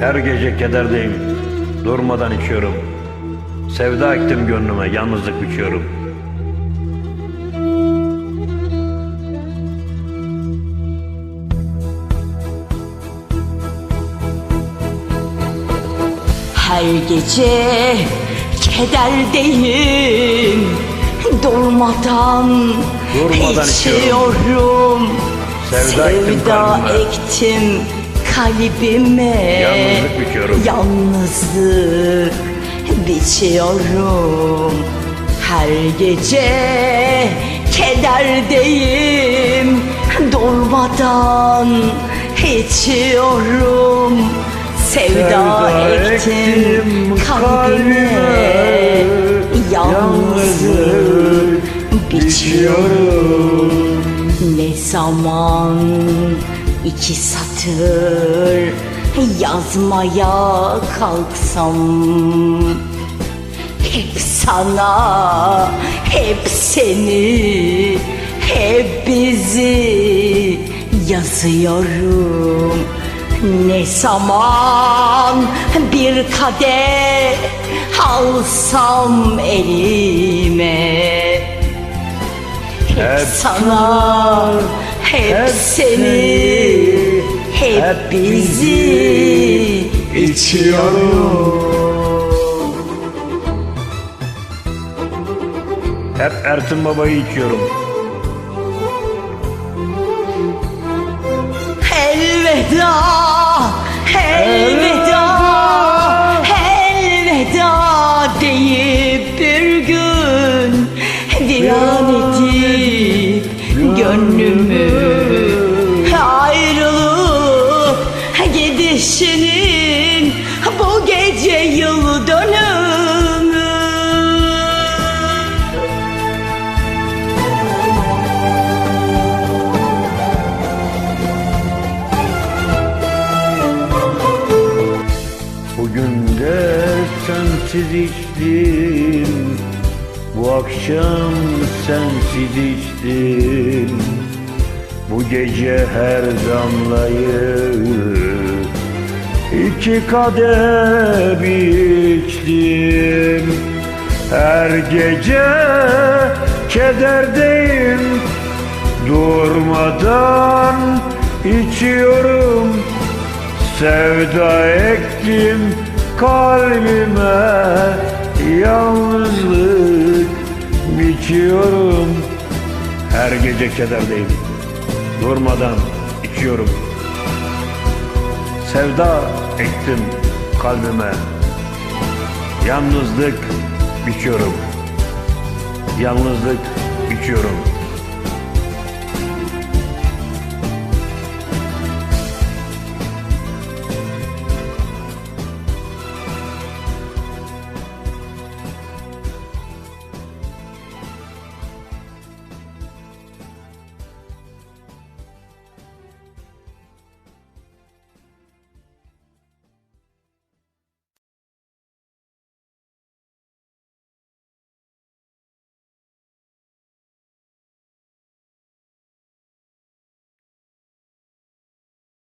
Her gece kederdeyim, durmadan içiyorum. Sevda ektim gönlüme, yalnızlık biçiyorum. Her gece kederdeyim Durmadan, Durmadan içiyorum Sevda ektim kalbime. ektim kalbime. Yalnızlık biçiyorum. Yalnızlık biçiyorum. Her gece kederdeyim. Durmadan içiyorum. Sevda, Sevda ektim ektim kalbime. kalbime, Yalnızlık biçiyorum. Ne zaman iki satır yazmaya kalksam hep sana, hep seni, hep bizi yazıyorum. Ne zaman bir kadeh alsam elime Hep sana, hep, hep seni, seni, hep, bizi içiyorum. Hep Ertin Baba'yı içiyorum. Elveda, sensiz içtim. Bu akşam sensiz içtim. Bu gece her damlayı iki kadeh içtim. Her gece kederdeyim Durmadan içiyorum. Sevda ektim kalbime Yalnızlık biçiyorum. Her gece kederdeyim. Durmadan içiyorum. Sevda ektim kalbime. Yalnızlık biçiyorum. Yalnızlık biçiyorum